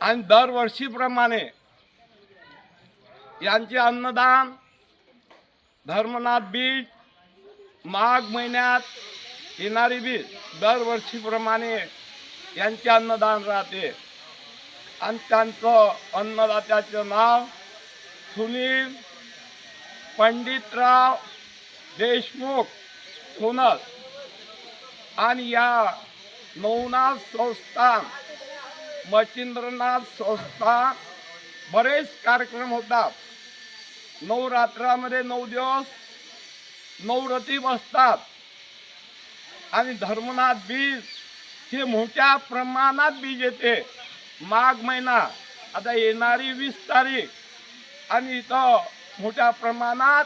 आणि दरवर्षीप्रमाणे यांचे अन्नदान धर्मनाथ बीज माघ महिन्यात येणारी बीज दरवर्षीप्रमाणे यांचे अन्नदान राहते. आणि त्यांचं अन्नदात्याचं नाव सुनील पंडितराव देशमुख सोनल. आणि या नवनाथ संस्थान मच्छिंद्रनाथ संस्था बरेच कार्यक्रम होतात. नवरात्रामध्ये नऊ दिवस नवरती बसतात. आणि धर्मनाथ बीज हे मोठ्या प्रमाणात बीज येते. माघ महिना आता येणारी वीस तारीख. आणि इथं मोठ्या प्रमाणात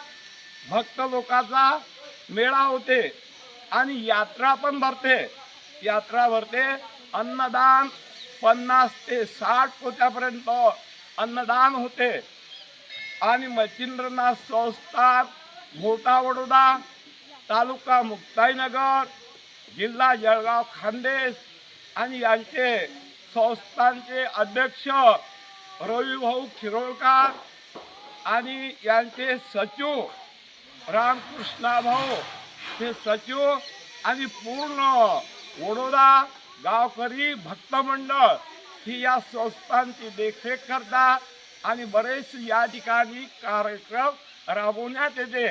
भक्त लोकांचा मेळा होते. आणि यात्रा पण भरते. यात्रा भरते अन्नदान पन्नास ते साठ पोत्यापर्यंत अन्नदान होते. आणि मच्छिंद्रनाथ संस्थान मोठा वडोदा तालुका मुक्ताईनगर जिल्हा जळगाव खानदेश आणि यांचे संस्थानचे अध्यक्ष रविभाऊ खिरोळकर आणि यांचे सचिव रामकृष्णा भाऊ हे सचिव आणि पूर्ण वडोदा गावकरी भक्त मंडळ ही या संस्थांची देखरेख करतात आणि बरेच या ठिकाणी कार्यक्रम राबवण्यात येते.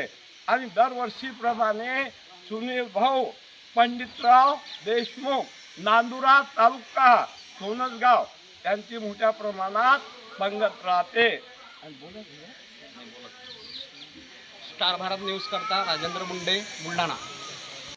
आणि दरवर्षीप्रमाणे सुनील भाऊ पंडितराव देशमुख नांदुरा तालुका सोनसगाव यांची मोठ्या प्रमाणात पंगत राहते. स्टार भारत न्यूज करता राजेंद्र मुंडे बुलढाणा.